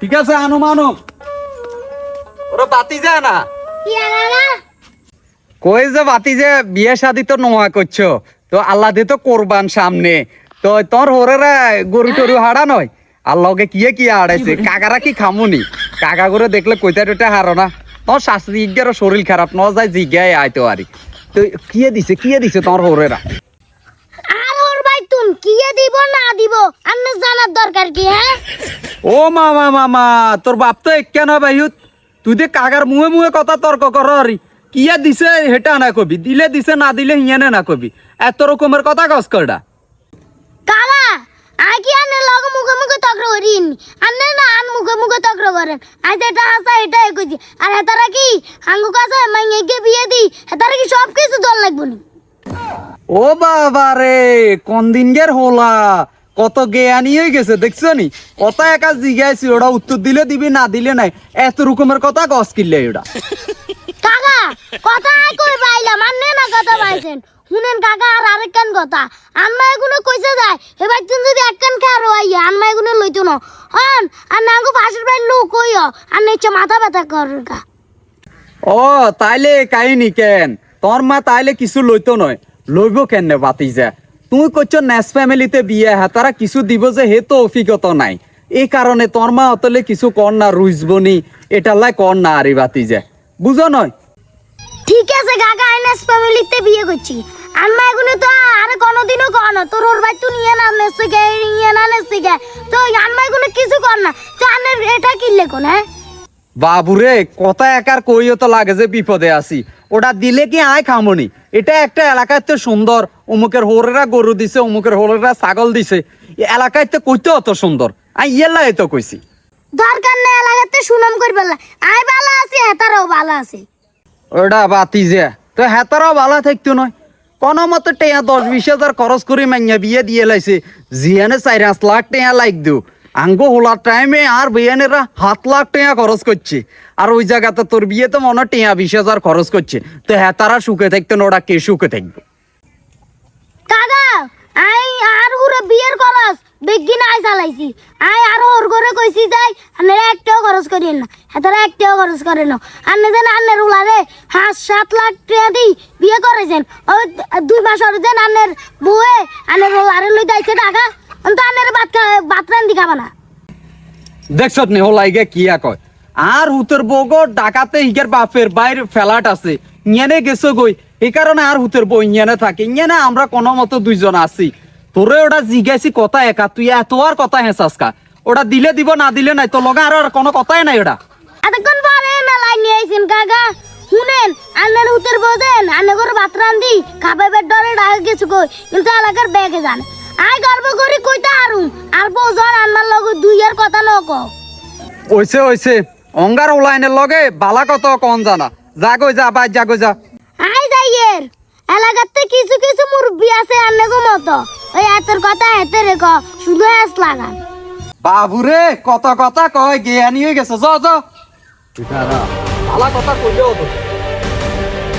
ঠিক আছে আনো মানো ওরা বাতি যায় না কই যে বাতি যে বিয়ে শাদি তো নোয়া করছ। তো আল্লাহ দিয়ে তো কোরবান সামনে। তো তোর হরেরা গরু টরু হারা নয়? আল্লাহকে কিয়ে কি হারাইছে কাকারা কি খামুনি? কাকা করে দেখলে কইতা টইটা হারো না। তোর শাস্তি ইজ্ঞারও শরীর খারাপ ন যায় জিজ্ঞায় আইতো আরি তো কিয়ে দিছে কিয়ে দিছে তোর হরেরা আর ওর ভাই তুম কিয়ে দিব না দিব? আমার জানার দরকার কি হ্যাঁ? ও মামা মামা তোর বাপ তো এক কেন ভাইহুত তুই দে কাকার মুহে মুহে কথা তর্ক কর কিয়া দিছে হেটা না কবি দিলে দিছে না দিলে হিয়ানে না কবি। এত রকমের কথা গস করডা কালা আগে আনে লগে মুখে মুখে তক্র করিন আনে না আন মুখে মুখে তক্র করেন আজ এটা হাসা এটা কইছি আর হেতারা কি আঙ্গু কাছে মাইয়ে গিয়ে বিয়ে দি হেতারা কি সব কিছু দল লাগবো নি ও বাবা রে কোন দিন গের হোলা? কত জ্ঞানী হয়ে গেছে দেখছ নি? কত একা জিজ্ঞাসি ওরা উত্তর দিলে দিবি না দিলে নাই। এত রকমের কথা গস কিনলে ওরা কাকা কথা কই পাইলাম? আনে না কথা পাইছেন। শুনেন কাকা আর আরেক কান কথা। আনমা এগুলো কইছে যায় এবার তুমি যদি এক কান খেয়ে আরও আইয়া আনমা এগুলো লইতো না। হন আর নাঙ্গু ফাঁসির বাইর লোক কইও আর নিচ্ছে মাথা ব্যথা কর কা ও তাইলে কাহিনী কেন? তোর মা তাইলে কিছু লইতো নয়। লইব কেন নে বাতি যা তুই করছ নেস ফ্যামিলিতে বিয়ে হ্যাঁ তারা কিছু দিব যে হে তো অভিজ্ঞতা নাই। এই কারণে তোর মা অতলে কিছু কর না রুইজবনি এটা লাই কর না আরি বাতি যে। বুঝো নয় ঠিক আছে কাকা আইনাস ফ্যামিলিতে বিয়ে করছি আনমা এগুলো তো আর কোনোদিনও কর না তোর ওর ভাই তুই নিয়ে না নেসে গে নিয়ে না নেসে গে তো আনমা এগুলো কিছু কর না, তো আনের এটা কিনলে কোন হ্যাঁ বাবুরে কথা একার কইও তো লাগে যে বিপদে আছি। ওটা দিলে কি আয় খামনি? এটা একটা এলাকায় তো সুন্দর। অমুকের হোরেরা গরু দিছে অমুকের হোরেরা ছাগল দিছে। এলাকায় তো কইতে অত সুন্দর। আই ইয়েলাই তো কইছি। দরকার নেই এলাকাতে সুনাম করবে আই ভালো আছি হেতারাও ভালো আছে। ওটা বাতি যে তো হেতারাও ভালো থাকতো নয়। কোনো মতো টেয়া দশ বিশ হাজার খরচ করে মাইয়া বিয়ে দিয়ে লাইছে। জিয়ানে চার পাঁচ লাখ টেয়া লাইক দিও। আঙ্গো হোলার টাইমে আর বিয়ানেরা সাত লাখ টেয়া খরচ করছে। আর ওই জায়গাতে তোর বিয়ে তো মনে হয় টেয়া বিশ হাজার খরচ করছে। তো হেতারা সুখে থাকতো না, ওরা কে সুখে থাকবে? কাকা আই আর হুরে বিয়ের খরচ। বেগিন আই চালাইছি। আই আর ওর ঘরে কইছি যাই, আন্নের একটাও খরচ করি না। হেতারা একটাও খরচ করে না। আন্নে যেন আন্নের উলারে হাঁস সাত লাখ টাকা দি বিয়ে করেছেন ওই দুই মাস হরে যেন আন্নের বউয়ে আন্নের উলারে লই যাইছে টাকা। রান্ধি খাবা না। দেখছ নি হোলাইগে কিয়া কয়? আর হুতের বগো ডাকাতে হিগের বাপের বাইরে ফেলাট আছে। ইয়েনে গেছো গই এই কারণে আর হুতের বই ইয়েনে থাকে। ইয়েনে আমরা কোনো মতো দুইজন আছি। তোরে ওটা জিজ্ঞাসি কথা একা তুই এত আর কথা হেসাস কা? ওটা দিলে দিব না দিলে নাই তো লগা আর কোনো কথাই নাই ওটা। এতক্ষণ পরে মেলায় নিয়ে আইছেন কাকা। শুনেন আন্নের হুতের বোঝেন আন্নে করে ভাত রান্ধি খাবে বের ডরে ডাকে কিছু কই কিন্তু এলাকার ব্যাগে যান। আই গর্ব করি কইতে আরুম আর বোঝন আন্নার লগে দুই আর কথা ন ক ওইছে ওইছে অঙ্গার ওলাইনের লগে বালা কত কন জানা। যা গই যা বাই যা গই যা। আই যাইয়ের এলাকাতে কিছু কিছু মুরব্বি আছে আন্নে গো মতো। ওই এতের কথা হেতে রে ক শুধু এস লাগান। বাবুরে কত কথা কয় জ্ঞানী হয়ে গেছে য য। বালা কথা কইলেও তো।